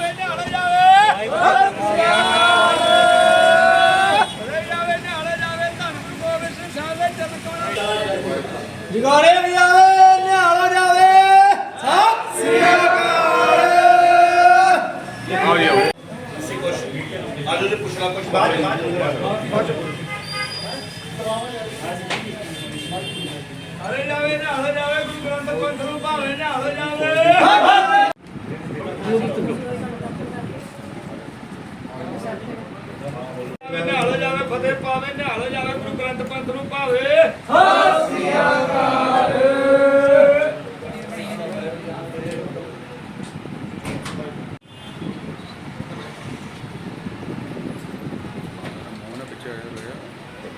ਜਾਵੇ ਹਲੇ ਜਾਵੇ। ਨਿਹਾਲ ਜਾਵੇ। ਧੰਨ ਗੁਰੂ ਗੋਬਿੰਦ ਸਿੰਘ ਸਾਹਿਬ ਦੇ ਚਰਨ ਕਮਲ ਜਗਾੜੇ ਵੀ ਜਾਵੇ ਨਿਹਾਲਾ ਜਾਵੇ। ਸਤਿ ਸ੍ਰੀ ਅਕਾਲ। ਹਲੇ ਜਾਵੇ ਨਿਹਾਲ ਜਾਵੇ ਗੁਰੂ ਗ੍ਰੰਥ ਪੰਥ ਨੂੰ ਭਾਵੇਂ ਨਿਹਾਲ ਜਾਵੇ। ਨਿਹਾਲ ਜਾਵੇ ਫਤਿਹ ਪਾਵੇ ਨਿਹਾਲ ਜਾਵੇ ਗੁਰੂ ਗ੍ਰੰਥ ਪੰਥ ਨੂੰ ਭਾਵੇ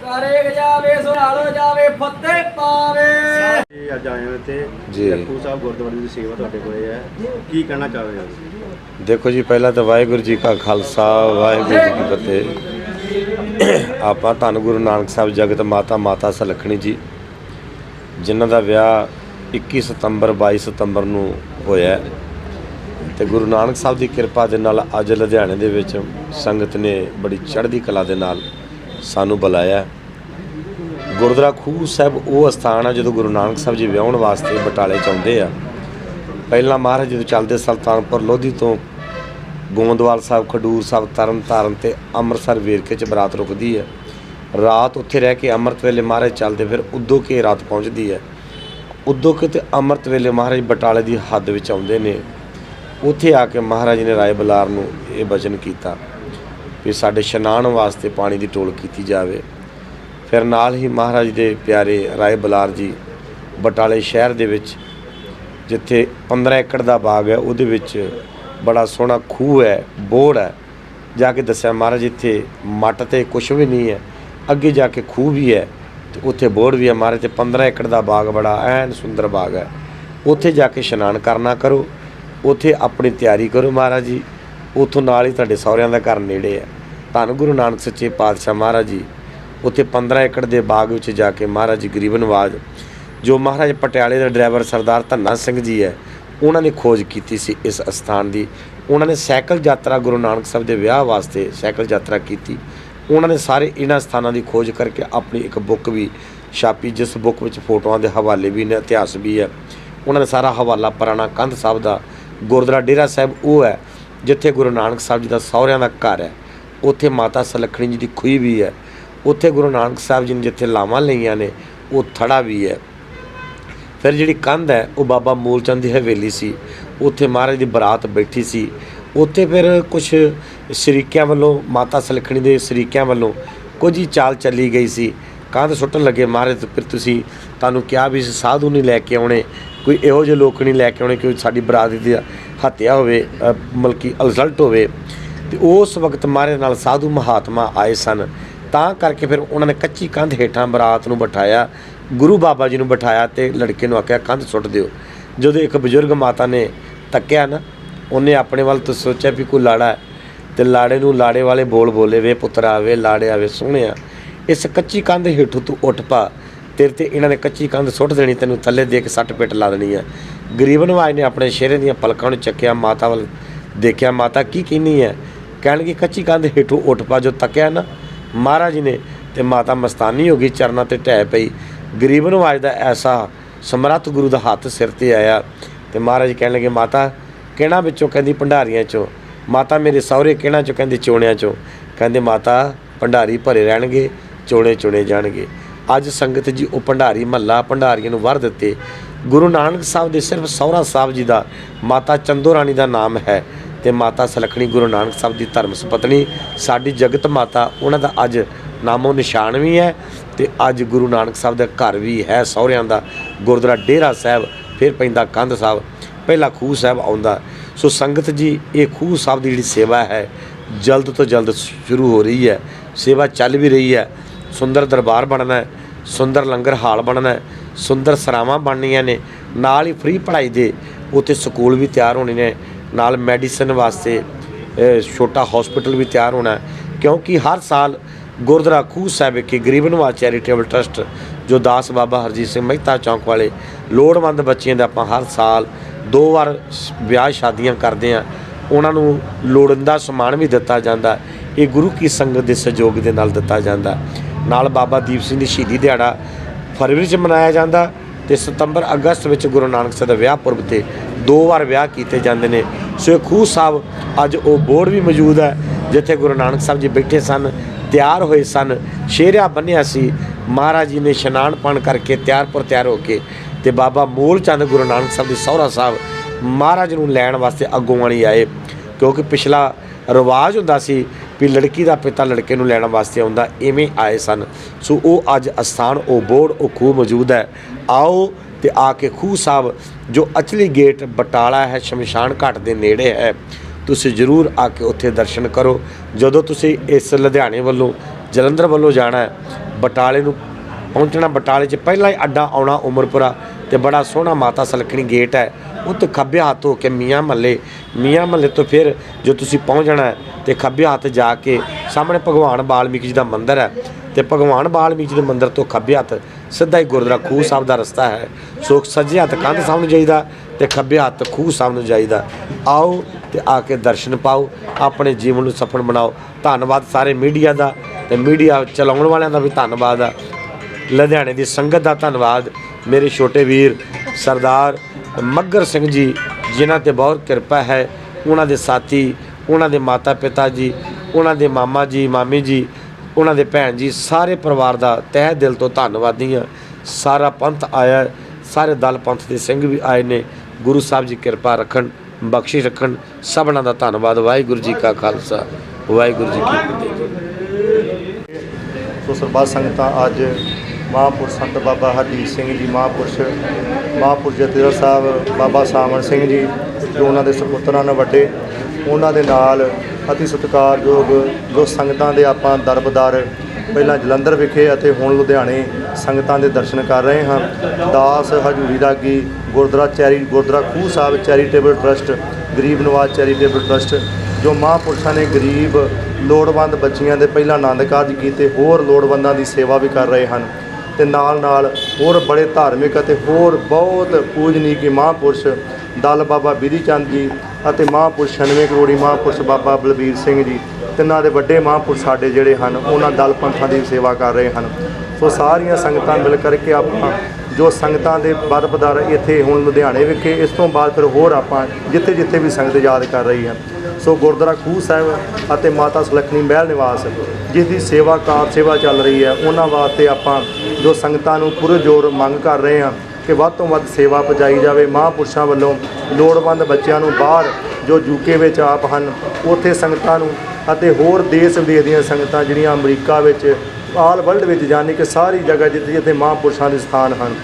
ਕਰੇ ਜਾਵੇ ਸੁਣਾਲੋ ਜਾਵੇ ਫਤਿਹ ਪਾਵੇ ਇਹ ਅੱਜ ਆਏ ਹੋ ਇੱਥੇ ਜੀ। ਜੱਖੂ ਸਾਹਿਬ ਗੁਰਦੁਆਰੇ ਦੀ ਸੇਵਾ ਤੁਹਾਡੇ ਕੋਲੇ ਹੈ ਕੀ ਕਹਿਣਾ ਚਾਹੋਗੇ ਤੁਸੀਂ ਦੇਖੋ ਜੀ ਪਹਿਲਾਂ ਤਾਂ ਵਾਹਿਗੁਰੂ ਜੀ ਕਾ ਖਾਲਸਾ ਵਾਹਿਗੁਰੂ ਜੀ ਕੀ ਫਤਿਹ ਆਪਾਂ ਧੰਨ ਗੁਰੂ ਨਾਨਕ ਸਾਹਿਬ ਜਗਤ ਮਾਤਾ ਮਾਤਾ ਸਲਖਣੀ ਜੀ ਜਿਨ੍ਹਾਂ ਦਾ ਵਿਆਹ 21 ਸਤੰਬਰ 22 ਸਤੰਬਰ ਨੂੰ ਹੋਇਆ ਹੈ। ਤੇ ਗੁਰੂ ਨਾਨਕ ਸਾਹਿਬ ਦੀ ਕਿਰਪਾ ਦੇ ਨਾਲ ਅੱਜ ਲੁਧਿਆਣੇ ਦੇ ਵਿੱਚ ਸੰਗਤ ਨੇ ਬੜੀ ਚੜ੍ਹਦੀ ਕਲਾ ਦੇ ਨਾਲ ਸਾਨੂੰ ਬੁਲਾਇਆ ਹੈ। ਗੁਰਦੁਆਰਾ ਖੂਹ ਸਾਹਿਬ, ਉਹ ਅਸਥਾਨ ਆ ਜਦੋਂ ਗੁਰੂ ਨਾਨਕ ਸਾਹਿਬ ਜੀ ਵਿਆਹਣ ਵਾਸਤੇ ਬਟਾਲੇ ਚ ਆਉਂਦੇ ਆ। ਪਹਿਲਾਂ ਮਹਾਰਾਜ ਜਦੋਂ ਚੱਲਦੇ ਸੁਲਤਾਨਪੁਰ ਲੋਧੀ ਤੋਂ ਗੋਂਦਵਾਲ ਸਾਹਿਬ, ਖਡੂਰ ਸਾਹਿਬ ਤਰਨ ਤਾਰਨ ਤੇ ਅੰਮ੍ਰਿਤਸਰ ਵੇਰਕੇ ਚ ਬਰਾਤ ਰੁਕਦੀ ਹੈ ਰਾਤ ਉੱਥੇ ਰਹਿ ਕੇ ਅੰਮ੍ਰਿਤ ਵੇਲੇ ਮਹਾਰਾਜ ਚੱਲਦੇ, ਫਿਰ ਉਦੋਂ ਕੇ ਰਾਤ ਪਹੁੰਚਦੀ ਹੈ ਉਦੋਂ ਕੇ ਤੇ ਅੰਮ੍ਰਿਤ ਵੇਲੇ ਮਹਾਰਾਜ ਬਟਾਲੇ ਦੀ ਹੱਦ ਵਿੱਚ ਆਉਂਦੇ ਨੇ। ਉੱਥੇ ਆ ਕੇ ਮਹਾਰਾਜ ਨੇ ਰਾਏ ਬਲਾਰ ਨੂੰ ਇਹ ਬਚਨ ਕੀਤਾ ਵੀ ਸਾਡੇ ਇਸ਼ਨਾਨ ਵਾਸਤੇ ਪਾਣੀ ਦੀ ਟੋਲ ਕੀਤੀ ਜਾਵੇ। ਫਿਰ ਨਾਲ ਹੀ ਮਹਾਰਾਜ ਦੇ ਪਿਆਰੇ ਰਾਏ ਬਲਾਰ ਜੀ ਬਟਾਲੇ ਸ਼ਹਿਰ ਦੇ ਵਿੱਚ, ਜਿੱਥੇ 15 ਏਕੜ ਦਾ ਬਾਗ ਹੈ, ਉਹਦੇ ਵਿੱਚ ਬੜਾ ਸੋਹਣਾ ਖੂਹ ਹੈ, ਬੋੜ ਹੈ। ਜਾ ਕੇ ਦੱਸਿਆ, ਮਹਾਰਾਜ, ਇੱਥੇ ਮੱਟ ਤੇ ਕੁਝ ਵੀ ਨਹੀਂ ਹੈ। ਅੱਗੇ ਜਾ ਕੇ ਖੂਹ ਵੀ ਹੈ ਤੇ ਉੱਥੇ ਬੋੜ ਵੀ ਹੈ। ਮਹਾਰਾਜ, ਤੇ 15 ਏਕੜ ਦਾ ਬਾਗ ਬੜਾ ਐਨ ਸੁੰਦਰ ਬਾਗ ਹੈ। ਉੱਥੇ ਜਾ ਕੇ ਇਸ਼ਨਾਨ ਕਰਨਾ ਕਰੋ। ਉੱਥੇ ਆਪਣੀ ਤਿਆਰੀ ਕਰੋ ਮਹਾਰਾਜ ਜੀ। ਉੱਥੋਂ ਨਾਲ ਹੀ ਤੁਹਾਡੇ ਸਹੁਰਿਆਂ ਦਾ ਘਰ ਨੇੜੇ ਹੈ। ਧੰਨ ਗੁਰੂ ਨਾਨਕ ਸੱਚੇ ਪਾਤਸ਼ਾਹ ਮਹਾਰਾਜ ਜੀ। ਉੱਥੇ 15 ਏਕੜ ਦੇ ਬਾਗ ਵਿੱਚ ਜਾ ਕੇ ਮਹਾਰਾਜ ਗਰੀਬਨਵਾਜ਼, ਜੋ ਮਹਾਰਾਜ ਪਟਿਆਲੇ ਦਾ ਡਰਾਈਵਰ ਸਰਦਾਰ ਧੰਨਾ ਸਿੰਘ ਜੀ ਹੈ, ਉਹਨਾਂ ਨੇ ਖੋਜ ਕੀਤੀ ਸੀ ਇਸ ਅਸਥਾਨ ਦੀ। ਉਹਨਾਂ ਨੇ ਸਾਈਕਲ ਯਾਤਰਾ ਗੁਰੂ ਨਾਨਕ ਸਾਹਿਬ ਦੇ ਵਿਆਹ ਵਾਸਤੇ ਸਾਈਕਲ ਯਾਤਰਾ ਕੀਤੀ। ਉਹਨਾਂ ਨੇ ਸਾਰੇ ਇਹਨਾਂ ਸਥਾਨਾਂ ਦੀ ਖੋਜ ਕਰਕੇ ਆਪਣੀ ਇੱਕ ਬੁੱਕ ਵੀ ਛਾਪੀ, ਜਿਸ ਬੁੱਕ ਵਿੱਚ ਫੋਟੋਆਂ ਦੇ ਹਵਾਲੇ ਵੀ ਨੇ, ਇਤਿਹਾਸ ਵੀ ਹੈ। ਉਹਨਾਂ ਨੇ ਸਾਰਾ ਹਵਾਲਾ ਪੁਰਾਣਾ ਕੰਧ ਸਾਹਿਬ ਦਾ ਗੁਰਦੁਆਰਾ ਡੇਰਾ ਸਾਹਿਬ ਉਹ ਹੈ, ਜਿੱਥੇ ਗੁਰੂ ਨਾਨਕ ਸਾਹਿਬ ਜੀ ਦਾ ਸਹੁਰਿਆਂ ਦਾ ਘਰ ਹੈ। ਉੱਥੇ ਮਾਤਾ ਸਲਖਣੀ ਜੀ ਦੀ ਖੂਹੀ ਵੀ ਹੈ। ਉੱਥੇ ਗੁਰੂ ਨਾਨਕ ਸਾਹਿਬ ਜੀ ਨੇ ਜਿੱਥੇ ਲਾਵਾਂ ਲਈਆਂ ਨੇ ਉਹ ਥੜਾ ਵੀ ਹੈ। ਫਿਰ ਜਿਹੜੀ ਕੰਧ ਹੈ ਉਹ ਬਾਬਾ ਮੂਲਚੰਦ ਦੀ ਹਵੇਲੀ ਸੀ। ਉੱਥੇ ਮਹਾਰਾਜ ਦੀ ਬਰਾਤ ਬੈਠੀ ਸੀ। ਉੱਥੇ ਫਿਰ ਕੁਝ ਸ਼ਰੀਕਿਆਂ ਵੱਲੋਂ ਮਾਤਾ ਸਲਖਣੀ ਦੇ ਸ਼ਰੀਕਿਆਂ ਵੱਲੋਂ ਕੁਝ ਹੀ ਚਾਲ ਚੱਲੀ ਗਈ ਸੀ। ਕੰਧ ਸੁੱਟਣ ਲੱਗੇ ਮਹਾਰਾਜ ਤੇ ਫਿਰ ਤੁਸੀਂ ਤੁਹਾਨੂੰ ਕਿਹਾ ਵੀ ਸਾਧੂ ਨਹੀਂ ਲੈ ਕੇ ਆਉਣੇ ਕੋਈ ਇਹੋ ਜਿਹੇ ਲੋਕ ਨਹੀਂ ਲੈ ਕੇ ਆਉਣੇ ਕਿ ਸਾਡੀ ਬਰਾਤ ਦੀ ਹੱਤਿਆ ਹੋਵੇ ਅ, ਮਲਕੀ ਅਲਜ਼ਲਟ ਹੋਵੇ। ਤੇ ਉਸ ਵਕਤ ਮਹਾਰਾਜ ਨਾਲ ਸਾਧੂ ਮਹਾਤਮਾ ਆਏ ਸਨ। ਤਾਂ ਕਰਕੇ ਫਿਰ ਉਹਨਾਂ ਨੇ ਕੱਚੀ ਕੰਧ ਹੇਠਾਂ ਬਰਾਤ ਨੂੰ ਬਿਠਾਇਆ, ਗੁਰੂ ਬਾਬਾ ਜੀ ਨੂੰ ਬਿਠਾਇਆ ਤੇ ਲੜਕੇ ਨੂੰ ਆਖਿਆ, ਕੰਧ ਸੁੱਟ ਦਿਓ। ਜਦੋਂ ਇੱਕ ਬਜ਼ੁਰਗ ਮਾਤਾ ਨੇ ਤੱਕਿਆ ਨਾ, ਉਹਨੇ ਆਪਣੇ ਵੱਲ ਤੋਂ ਸੋਚਿਆ ਵੀ ਕੋਈ ਲਾੜਾ ਹੈ ਤੇ ਲਾੜੇ ਨੂੰ ਲਾੜੇ ਵਾਲੇ ਬੋਲ ਬੋਲੇ ਵੇ, ਪੁੱਤਰ ਆਵੇ, ਲਾੜੇ ਆਵੇ ਸੋਹਣਿਆ ਇਸ ਕੱਚੀ ਕੰਧ ਹੇਠੋਂ ਤੂੰ ਉੱਠ ਪਾ, ਤੇਰੇ ਤੇ ਇਹਨਾਂ ਨੇ ਕੱਚੀ ਕੰਧ ਸੁੱਟ ਦੇਣੀ, ਤੈਨੂੰ ਥੱਲੇ ਦੇ ਕੇ ਸੱਟ ਪਿੱਟ ਲਾ ਦੇਣੀ ਆ। ਗਰੀਬ ਨਵਾਜ ਨੇ ਆਪਣੇ ਸ਼ੇਰੇ ਦੀਆਂ ਪਲਕਾਂ ਨੂੰ ਚੱਕਿਆ, ਮਾਤਾ ਵੱਲ ਦੇਖਿਆ, ਮਾਤਾ, ਕੀ ਕਹਿੰਦੀ ਹੈ ਕਹਿਣਗੇ, ਕੱਚੀ ਕੰਧ ਹੇਠੋਂ ਉੱਠ ਪਾ, ਜੋ ਤੱਕਿਆ ਨਾ ਮਹਾਰਾਜ ਨੇ ਤੇ ਮਾਤਾ ਮਸਤਾਨੀ ਹੋ ਗਈ, ਚਰਨਾਂ ਤੇ ਢਹਿ ਪਈ। ਗਰੀਬ ਨਵਾਜ ਦਾ ਐਸਾ ਸਮਰੱਥ ਗੁਰੂ ਦਾ ਹੱਥ ਸਿਰ ਤੇ ਆਇਆ ਤੇ ਮਹਾਰਾਜ ਕਹਿਣ ਲੱਗੇ, ਮਾਤਾ ਕਿਹੜਾ ਵਿੱਚੋਂ ਕਹਿੰਦੀ ਭੰਡਾਰੀਆਂ ਚੋਂ? ਮਾਤਾ ਮੇਰੇ ਸਹੁਰੇ ਕਿਹੜਾ ਚੋਂ ਕਹਿੰਦੇ ਚੋਣਿਆਂ ਚੋਂ? ਕਹਿੰਦੇ, ਮਾਤਾ, ਭੰਡਾਰੀ ਭਰੇ ਰਹਿਣਗੇ, ਚੋਣੇ ਚੁਣੇ ਜਾਣਗੇ। ਅੱਜ ਸੰਗਤ ਜੀ ਉਹ ਭੰਡਾਰੀ ਮਹੱਲਾ ਭੰਡਾਰੀਆਂ ਨੂੰ ਵਰ ਦਿੱਤੇ। ਗੁਰੂ ਨਾਨਕ ਸਾਹਿਬ ਦੇ ਸਿਰਫ ਸਹੁਰਾ ਸਾਹਿਬ ਜੀ ਦਾ ਮਾਤਾ ਚੰਦੋ ਰਾਣੀ ਦਾ ਨਾਮ ਹੈ। ਤੇ ਮਾਤਾ ਸਲਖਣੀ ਗੁਰੂ ਨਾਨਕ ਸਾਹਿਬ ਦੀ ਧਰਮ ਸੁਪਤਨੀ, ਸਾਡੀ ਜਗਤ ਮਾਤਾ, ਉਹਨਾਂ ਦਾ ਅੱਜ ਨਾਮੋ ਨਿਸ਼ਾਨ ਵੀ ਹੈ ਤੇ ਅੱਜ ਗੁਰੂ ਨਾਨਕ ਸਾਹਿਬ ਦਾ ਘਰ ਵੀ ਹੈ, ਸਹੁਰਿਆਂ ਦਾ ਗੁਰਦੁਆਰਾ ਡੇਰਾ ਸਾਹਿਬ, ਫਿਰ ਪੈਂਦਾ ਕੰਧ ਸਾਹਿਬ, ਪਹਿਲਾ ਖੂਹ ਸਾਹਿਬ ਆਉਂਦਾ। ਸੋ ਸੰਗਤ ਜੀ, ਇਹ ਖੂਹ ਸਾਹਿਬ ਦੀ ਜਿਹੜੀ ਸੇਵਾ ਹੈ, ਜਲਦ ਤੋਂ ਜਲਦ ਸ਼ੁਰੂ ਹੋ ਰਹੀ ਹੈ, ਸੇਵਾ ਚੱਲ ਵੀ ਰਹੀ ਹੈ। ਸੁੰਦਰ ਦਰਬਾਰ ਬਣਨਾ ਹੈ, ਸੁੰਦਰ ਲੰਗਰ ਹਾਲ ਬਣਨਾ ਹੈ, ਸੁੰਦਰ ਸਰਾਵਾਂ ਬਣਨੀਆਂ ਨੇ, ਨਾਲ ਹੀ ਫ੍ਰੀ ਪੜ੍ਹਾਈ ਦੇ ਉੱਥੇ ਸਕੂਲ ਵੀ ਤਿਆਰ ਹੋਣੇ ਨੇ ਨਾਲ ਮੈਡੀਸਨ ਵਾਸਤੇ ਛੋਟਾ ਹਸਪੀਟਲ ਵੀ ਤਿਆਰ ਹੋਣਾ ਕਿਉਂਕਿ ਹਰ ਸਾਲ ਗੁਰਦੁਆਰਾ ਖੂਹ ਸਾਹਿਬ ਵਿਖੇ ਗਰੀਬ ਨਿਵਾਜ਼ ਚੈਰੀਟੇਬਲ ਟਰਸਟ ਜੋ ਦਾਸ ਬਾਬਾ ਹਰਜੀਤ ਸਿੰਘ ਮਹਿਤਾ ਚੌਂਕ ਵਾਲੇ ਲੋੜਵੰਦ ਬੱਚਿਆਂ ਦਾ ਆਪਾਂ ਹਰ ਸਾਲ ਦੋ ਵਾਰ ਵਿਆਹ ਸ਼ਾਦੀਆਂ ਕਰਦੇ ਆ ਉਹਨਾਂ ਨੂੰ ਲੋੜੀਂਦਾ ਸਮਾਨ ਵੀ ਦਿੱਤਾ ਜਾਂਦਾ ਇਹ ਗੁਰੂ ਕੀ ਸੰਗਤ ਦੇ ਸਹਿਯੋਗ ਦੇ ਨਾਲ ਦਿੱਤਾ ਜਾਂਦਾ ਨਾਲ ਬਾਬਾ ਦੀਪ ਸਿੰਘ ਦੀ ਸ਼ਹੀਦੀ ਦਿਹਾੜਾ ਫਰਵਰੀ 'ਚ ਮਨਾਇਆ ਜਾਂਦਾ ਤੇ ਸਤੰਬਰ ਅਗਸਤ ਵਿੱਚ ਗੁਰੂ ਨਾਨਕ ਸਾਹਿਬ ਦਾ ਵਿਆਹ ਪੁਰਬ ਤੇ ਦੋ ਵਾਰ ਵਿਆਹ ਕੀਤੇ ਜਾਂਦੇ ਨੇ। ਸੋ ਇਹ ਖੂਹ ਸਾਹਿਬ ਅੱਜ ਉਹ ਬੋਰਡ ਵੀ ਮੌਜੂਦ ਹੈ, ਜਿੱਥੇ ਗੁਰੂ ਨਾਨਕ ਸਾਹਿਬ ਜੀ ਬੈਠੇ ਸਨ, ਤਿਆਰ ਹੋਏ ਸਨ। ਸ਼ੇਰਿਆ ਬੰਨਿਆ ਸੀ। ਮਹਾਰਾਜ ਜੀ ਨੇ ਇਸ਼ਨਾਨ ਪਾਣ ਕਰਕੇ ਤਿਆਰ ਪਰ ਤਿਆਰ ਹੋ ਕੇ ਤੇ ਬਾਬਾ ਮੂਲ ਚੰਦ ਗੁਰੂ ਨਾਨਕ ਸਾਹਿਬ ਦੇ ਸਹੁਰਾ ਸਾਹਿਬ ਮਹਾਰਾਜ ਨੂੰ ਲੈਣ ਵਾਸਤੇ ਅੱਗੋਂ ਵਾਲੀ ਆਏ। ਕਿਉਂਕਿ ਪਿਛਲਾ ਰਿਵਾਜ ਹੁੰਦਾ ਸੀ ਵੀ ਲੜਕੀ ਦਾ ਪਿਤਾ ਲੜਕੇ ਨੂੰ ਲੈਣ ਵਾਸਤੇ ਆਉਂਦਾ ਐਵੇਂ ਆਏ ਸਨ। ਸੋ ਉਹ ਅੱਜ ਅਸਥਾਨ, ਉਹ ਬੋਰਡ, ਉਹ ਖੂਹ ਮੌਜੂਦ ਹੈ। ਆਓ ਤੇ ਆ ਕੇ ਖੂਹ ਸਾਹਿਬ, ਜੋ ਅਚਲੀ ਗੇਟ ਬਟਾਲਾ ਹੈ, ਸ਼ਮਸ਼ਾਨ ਘਾਟ ਦੇ ਨੇੜੇ ਹੈ, ਤੁਸੀਂ ਜ਼ਰੂਰ ਆ ਕੇ ਉੱਥੇ ਦਰਸ਼ਨ ਕਰੋ। ਜਦੋਂ ਤੁਸੀਂ ਇਸ ਲੁਧਿਆਣੇ ਵੱਲੋਂ, ਜਲੰਧਰ ਵੱਲੋਂ ਜਾਣਾ ਬਟਾਲੇ ਨੂੰ ਪਹੁੰਚਣਾ, ਬਟਾਲੇ 'ਚ ਪਹਿਲਾਂ ਹੀ ਅੱਡਾ ਆਉਣਾ ਉਮਰਪੁਰਾ ਤੇ ਬੜਾ ਸੋਹਣਾ ਮਾਤਾ ਸਲਖਣੀ ਗੇਟ ਹੈ ਉੱਤੇ ਖੱਬੇ ਹੱਥ ਹੋ ਕੇ ਮੀਆਂ ਮੱਲੇ ਮੀਆਂ ਮੱਲੇ ਤੋਂ ਫਿਰ ਜੋ ਤੁਸੀਂ ਪਹੁੰਚ ਜਾਣਾ ਹੈ, ਤੇ ਖੱਬੇ ਹੱਥ ਜਾ ਕੇ ਸਾਹਮਣੇ ਭਗਵਾਨ ਬਾਲਮੀਕ ਜੀ ਦਾ ਮੰਦਿਰ ਹੈ, ਤੇ ਭਗਵਾਨ ਬਾਲਮੀਕ ਜੀ ਦੇ ਮੰਦਿਰ ਤੋਂ ਖੱਬੇ ਹੱਥ ਸਿੱਧਾ ਹੀ ਗੁਰਦੁਆਰਾ ਖੂਹ ਸਾਹਿਬ ਦਾ ਰਸਤਾ ਹੈ। ਸੋ ਸੱਜੇ ਹੱਥ ਕੰਧ ਸਾਹਿਬ ਨੂੰ ਜਾਈਦਾ ਤੇ ਖੱਬੇ ਹੱਥ ਖੂਹ ਸਾਹਿਬ ਨੂੰ ਜਾਈਦਾ। ਆਓ ਤੇ ਆ ਕੇ ਦਰਸ਼ਨ ਪਾਓ, ਆਪਣੇ ਜੀਵਨ ਨੂੰ ਸਫਲ ਬਣਾਓ। ਧੰਨਵਾਦ ਸਾਰੇ ਮੀਡੀਆ ਦਾ ਤੇ ਮੀਡੀਆ ਚਲਾਉਣ ਵਾਲਿਆਂ ਦਾ ਵੀ ਧੰਨਵਾਦ ਆ। ਲੁਧਿਆਣੇ ਦੀ ਸੰਗਤ ਦਾ ਧੰਨਵਾਦ। ਮੇਰੇ ਛੋਟੇ ਵੀਰ ਸਰਦਾਰ ਮੱਗਰ ਸਿੰਘ ਜੀ, ਜਿਨ੍ਹਾਂ ਤੇ ਬਹੁਤ ਕਿਰਪਾ ਹੈ। ਉਹਨਾਂ ਦੇ ਸਾਥੀ, ਉਹਨਾਂ ਦੇ ਮਾਤਾ ਪਿਤਾ ਜੀ, ਉਹਨਾਂ ਦੇ ਮਾਮਾ ਜੀ, ਮਾਮੀ ਜੀ ਉਹਨਾਂ ਦੇ ਭੈਣ ਜੀ ਸਾਰੇ ਪਰਿਵਾਰ ਦਾ ਤਹਿ ਦਿਲ ਤੋਂ ਧੰਨਵਾਦੀ ਹਾਂ। ਸਾਰਾ ਪੰਥ ਆਇਆ ਸਾਰੇ ਦਲ ਪੰਥ ਦੇ ਸਿੰਘ ਵੀ ਆਏ ਨੇ। ਗੁਰੂ ਸਾਹਿਬ ਜੀ ਕਿਰਪਾ ਰੱਖਣ ਬਖਸ਼ਿਸ਼ ਰੱਖਣ। ਸਭਨਾਂ ਦਾ ਧੰਨਵਾਦ। ਵਾਹਿਗੁਰੂ ਜੀ ਕਾ ਖਾਲਸਾ। ਵਾਹਿਗੁਰੂ ਜੀ ਕੀ ਫਤਿਹ। ਸੋ ਸਰਬੱਤ ਸੰਗਤਾਂ, ਅੱਜ ਮਹਾਂਪੁਰਸ਼ ਸੰਤ ਬਾਬਾ ਹਰਜੀਤ ਸਿੰਘ ਜੀ, ਮਹਾਂਪੁਰਸ਼ ਮਹਾਂਪੁਰਸ਼ ਜਥੇਦਾਰ ਸਾਹਿਬ ਬਾਬਾ ਸਾਵਣ ਸਿੰਘ ਜੀ ਜੋ ਉਹਨਾਂ ਦੇ ਸਪੁੱਤਰਾਂ ਨੇ ਵੱਡੇ, ਉਹਨਾਂ ਦੇ ਨਾਲ ਅਤੀ ਸਤਿਕਾਰਯੋਗ ਜੋ ਸੰਗਤਾਂ ਦੇ ਆਪਾਂ ਦਰਬਦਾਰ ਪਹਿਲਾਂ ਜਲੰਧਰ ਵਿਖੇ ਅਤੇ ਹੁਣ ਲੁਧਿਆਣੇ ਸੰਗਤਾਂ ਦੇ ਦਰਸ਼ਨ ਕਰ ਰਹੇ ਹਾਂ। ਦਾਸ ਹਜੂਰੀ ਰਾਗੀ ਗੁਰਦੁਆਰਾ ਚੈਰੀ, ਗੁਰਦੁਆਰਾ ਖੂਹ ਸਾਹਿਬ ਚੈਰੀਟੇਬਲ ਟਰਸਟ, ਗਰੀਬ ਨਵਾਜ਼ ਚੈਰੀਟੇਬਲ ਟਰਸਟ, ਜੋ ਮਹਾਂਪੁਰਸ਼ਾਂ ਨੇ ਗਰੀਬ, ਲੋੜਵੰਦ ਬੱਚੀਆਂ ਦੇ ਪਹਿਲਾਂ ਆਨੰਦ ਕਾਰਜ ਕੀਤੇ, ਹੋਰ ਲੋੜਵੰਦਾਂ ਦੀ ਸੇਵਾ ਵੀ ਕਰ ਰਹੇ ਹਨ। ਤੇ ਨਾਲ ਨਾਲ ਹੋਰ ਬੜੇ ਧਾਰਮਿਕ ਅਤੇ ਹੋਰ ਬਹੁਤ ਪੂਜਨੀਕੀ ਮਹਾਂਪੁਰਸ਼ ਦਲ ਬਾਬਾ ਬਿਧੀ ਚੰਦ ਜੀ ਅਤੇ ਮਹਾਂਪੁਰਸ਼ 96 ਕਰੋੜੀ ਮਹਾਂਪੁਰਸ਼ ਬਾਬਾ ਬਲਬੀਰ ਸਿੰਘ ਜੀ, ਤਿੰਨਾਂ ਦੇ ਵੱਡੇ ਮਹਾਂਪੁਰਸ਼ ਸਾਡੇ ਜਿਹੜੇ ਹਨ, ਉਹਨਾਂ ਦਲ ਪੰਥਾਂ ਦੀ ਸੇਵਾ ਕਰ ਰਹੇ ਹਨ। ਸੋ ਸਾਰੀਆਂ ਸੰਗਤਾਂ ਮਿਲ ਕਰਕੇ ਆਪਾਂ, ਜੋ ਸੰਗਤਾਂ ਦੇ ਬਦਪਦਰ ਇੱਥੇ ਹੁਣ ਲੁਧਿਆਣੇ ਵਿਖੇ, ਇਸ ਤੋਂ ਬਾਅਦ ਫਿਰ ਹੋਰ ਆਪਾਂ ਜਿੱਥੇ ਜਿੱਥੇ ਵੀ ਸੰਗਤ ਯਾਦ ਕਰ ਰਹੀ ਹੈ। ਸੋ ਗੁਰਦੁਆਰਾ ਖੂਹ ਸਾਹਿਬ ਅਤੇ ਮਾਤਾ ਸੁਲੱਖਣੀ ਮਹਿਲ ਨਿਵਾਸ, ਜਿਸ ਦੀ ਸੇਵਾ ਕਾਰ ਸੇਵਾ ਚੱਲ ਰਹੀ ਹੈ, ਉਹਨਾਂ ਵਾਸਤੇ ਆਪਾਂ ਜੋ ਸੰਗਤਾਂ ਨੂੰ ਪੂਰੇ ਜ਼ੋਰ ਮੰਗ ਕਰ ਰਹੇ ਹਾਂ ਕਿ ਵੱਧ ਤੋਂ ਵੱਧ ਸੇਵਾ ਪਹੁੰਚਾਈ ਜਾਵੇ। ਮਹਾਂਪੁਰਸ਼ਾਂ ਵੱਲੋਂ ਲੋੜਵੰਦ ਬੱਚਿਆਂ ਨੂੰ ਬਾਹਰ ਜੋ ਯੂਕੇ ਵਿੱਚ ਆਪ ਹਨ, ਉੱਥੇ ਸੰਗਤਾਂ ਨੂੰ ਅਤੇ ਹੋਰ ਦੇਸ਼ ਵਿਦੇਸ਼ ਦੀਆਂ ਸੰਗਤਾਂ ਜਿਹੜੀਆਂ ਅਮਰੀਕਾ ਵਿੱਚ, ਆਲ ਵਰਲਡ ਵਿੱਚ ਜਾਣੀ ਕਿ ਸਾਰੀ ਜਗ੍ਹਾ ਜਿੱਥੇ ਜਿੱਥੇ ਮਹਾਂਪੁਰਸ਼ਾਂ ਦੇ ਸਥਾਨ ਹਨ,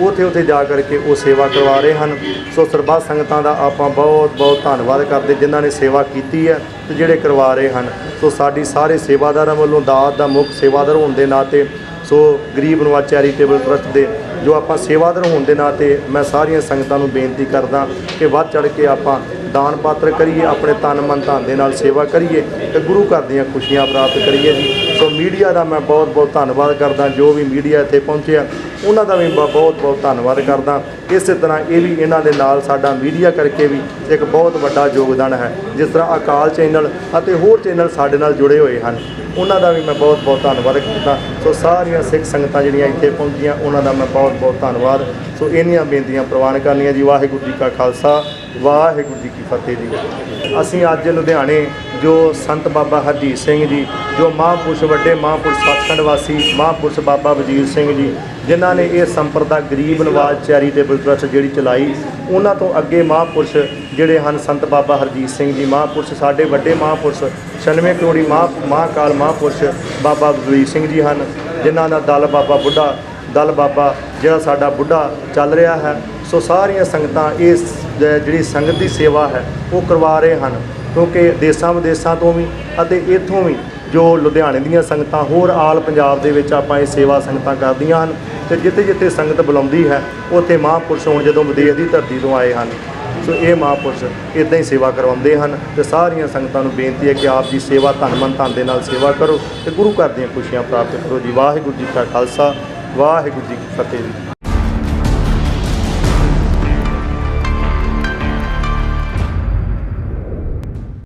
ਉੱਥੇ ਉੱਥੇ ਜਾ ਕਰਕੇ ਉਹ ਸੇਵਾ ਕਰਵਾ ਰਹੇ ਹਨ। ਸੋ ਸਰਬੱਤ ਸੰਗਤਾਂ ਦਾ ਆਪਾਂ ਬਹੁਤ ਬਹੁਤ ਧੰਨਵਾਦ ਕਰਦੇ ਜਿਨ੍ਹਾਂ ਨੇ ਸੇਵਾ ਕੀਤੀ ਹੈ ਤੇ ਜਿਹੜੇ ਕਰਵਾ ਰਹੇ ਹਨ। ਸੋ ਸਾਡੀ ਸਾਰੇ ਸੇਵਾਦਾਰਾਂ ਵੱਲੋਂ ਦਾਤ ਦਾ ਮੁੱਖ ਸੇਵਾਦਾਰ ਹੋਣ ਦੇ ਨਾਤੇ ਸੋ ਗਰੀਬ ਨਵਾਜ਼ ਚੈਰੀਟੇਬਲ ਟਰਸਟ ਦੇ ਜੋ ਆਪਾਂ ਸੇਵਾਦਾਰ ਹੋਣ ਦੇ ਨਾਤੇ ਮੈਂ ਸਾਰੀਆਂ ਸੰਗਤਾਂ ਨੂੰ ਬੇਨਤੀ ਕਰਦਾ ਕਿ ਵੱਧ ਚੜ ਕੇ ਆਪਾਂ ਦਾਨ ਪਾਤਰ ਕਰੀਏ, ਆਪਣੇ ਤਨ ਮਨ ਧਨ ਦੇ ਨਾਲ ਸੇਵਾ ਕਰੀਏ ਤੇ ਗੁਰੂ ਘਰ ਦੀਆਂ ਖੁਸ਼ੀਆਂ ਪ੍ਰਾਪਤ ਕਰੀਏ ਜੀ। ਸੋ ਮੀਡੀਆ ਦਾ ਮੈਂ ਬਹੁਤ ਬਹੁਤ ਧੰਨਵਾਦ ਕਰਦਾ, ਜੋ ਵੀ ਮੀਡੀਆ ਇੱਥੇ ਪਹੁੰਚਿਆ ਉਹਨਾਂ ਦਾ ਵੀ ਬ- ਬਹੁਤ ਬਹੁਤ ਧੰਨਵਾਦ ਕਰਦਾ। ਇਸੇ ਤਰ੍ਹਾਂ ਇਹ ਵੀ ਇਹਨਾਂ ਦੇ ਨਾਲ ਸਾਡਾ ਮੀਡੀਆ ਕਰਕੇ ਵੀ ਇੱਕ ਬਹੁਤ ਵੱਡਾ ਯੋਗਦਾਨ ਹੈ, ਜਿਸ ਤਰ੍ਹਾਂ ਅਕਾਲ ਚੈਨਲ ਅਤੇ ਹੋਰ ਚੈਨਲ ਸਾਡੇ ਨਾਲ ਜੁੜੇ ਹੋਏ ਹਨ। ਉਹਨਾਂ ਦਾ ਵੀ ਮੈਂ ਬਹੁਤ ਬਹੁਤ ਧੰਨਵਾਦ ਕਰਦਾ। ਸੋ ਸਾਰੀਆਂ ਸਿੱਖ ਸੰਗਤਾਂ ਜਿਹੜੀਆਂ ਇੱਥੇ ਪਹੁੰਚੀਆਂ, ਉਹਨਾਂ ਦਾ ਮੈਂ ਬਹੁਤ ਬਹੁਤ ਧੰਨਵਾਦ। ਸੋ ਇਹਨੀਆਂ ਬੇਨਤੀਆਂ ਪ੍ਰਵਾਨ ਕਰਨੀਆਂ ਜੀ, ਵਾਹਿਗੁਰੂ ਜੀ ਕਾ ਖਾਲਸਾ, ਵਾਹਿਗੁਰੂ ਜੀ ਕੀ ਫਤਿਹ ਜੀ। ਅਸੀਂ ਅੱਜ ਲੁਧਿਆਣੇ ਜੋ ਸੰਤ ਬਾਬਾ ਹਰਜੀਤ ਸਿੰਘ ਜੀ, ਜੋ ਮਹਾਂਪੁਰਸ਼ ਵੱਡੇ ਮਹਾਂਪੁਰਸ਼ ਸੱਚਖੰਡ ਵਾਸੀ ਮਹਾਂਪੁਰਸ਼ ਬਾਬਾ ਵਜੀਰ ਸਿੰਘ ਜੀ, ਜਿਨ੍ਹਾਂ ਨੇ ਇਹ ਸੰਪਰਦਾ ਗਰੀਬ ਨਵਾਜ਼ ਚੈਰੀਟੇਬਲ ਟਰਸਟ ਜਿਹੜੀ ਚਲਾਈ, ਉਹਨਾਂ ਤੋਂ ਅੱਗੇ ਮਹਾਂਪੁਰਸ਼ ਜਿਹੜੇ ਹਨ ਸੰਤ ਬਾਬਾ ਹਰਜੀਤ ਸਿੰਘ ਜੀ, ਮਹਾਂਪੁਰਸ਼ ਸਾਡੇ ਵੱਡੇ ਮਹਾਂਪੁਰਸ਼ 96 ਕਰੋੜੀ ਮਹਾਂ, ਮਹਾਂਕਾਲ ਮਹਾਂਪੁਰਸ਼ ਬਾਬਾ ਬਲਵੀਰ ਸਿੰਘ ਜੀ ਹਨ, ਜਿਨ੍ਹਾਂ ਦਾ ਦਲ ਬਾਬਾ ਬੁੱਢਾ, ਦਲ ਬਾਬਾ ਜਿਹੜਾ ਸਾਡਾ ਬੁੱਢਾ ਚੱਲ ਰਿਹਾ ਹੈ, ਸੋ ਸਾਰੀਆਂ ਸੰਗਤਾਂ ਇਸ ਜਿਹੜੀ ਸੰਗਤ ਦੀ ਸੇਵਾ ਹੈ, ਉਹ ਕਰਵਾ ਰਹੇ ਹਨ। ਕਿਉਂਕਿ ਦੇਸਾਂ ਵਿਦੇਸਾਂ ਤੋਂ ਵੀ ਅਤੇ ਇੱਥੋਂ ਵੀ ਜੋ ਲੁਧਿਆਣੇ ਦੀਆਂ ਸੰਗਤਾਂ, ਹੋਰ ਆਲ ਪੰਜਾਬ ਦੇ ਵਿੱਚ ਆਪਾਂ ਇਹ ਸੇਵਾ ਸੰਗਤਾਂ ਕਰਦੀਆਂ ਹਨ ਤੇ ਜਿੱਥੇ ਜਿੱਥੇ ਸੰਗਤ ਬੁਲਾਉਂਦੀ ਹੈ, ਉੱਥੇ ਮਹਾਂਪੁਰਸ਼ ਹੁਣ ਜਦੋਂ ਵਿਦੇਸ਼ ਦੀ ਧਰਤੀ ਤੋਂ ਆਏ ਹਨ। ਸੋ ਇਹ ਮਹਾਂਪੁਰਸ਼ ਇਦਾਂ ਹੀ ਸੇਵਾ ਕਰਵਾਉਂਦੇ ਹਨ ਤੇ ਸਾਰੀਆਂ ਸੰਗਤਾਂ ਨੂੰ ਬੇਨਤੀ ਹੈ ਕਿ ਆਪ ਜੀ ਸੇਵਾ ਧੰਨ ਮਨ ਧੰਨ ਦੇ ਨਾਲ ਸੇਵਾ ਕਰੋ ਤੇ ਗੁਰੂ ਘਰ ਦੀਆਂ ਖੁਸ਼ੀਆਂ ਪ੍ਰਾਪਤ ਕਰੋ ਜੀ। ਵਾਹਿਗੁਰੂ ਜੀ ਕਾ ਖਾਲਸਾ, ਵਾਹਿਗੁਰੂ ਜੀ ਕੀ ਫਤਿਹ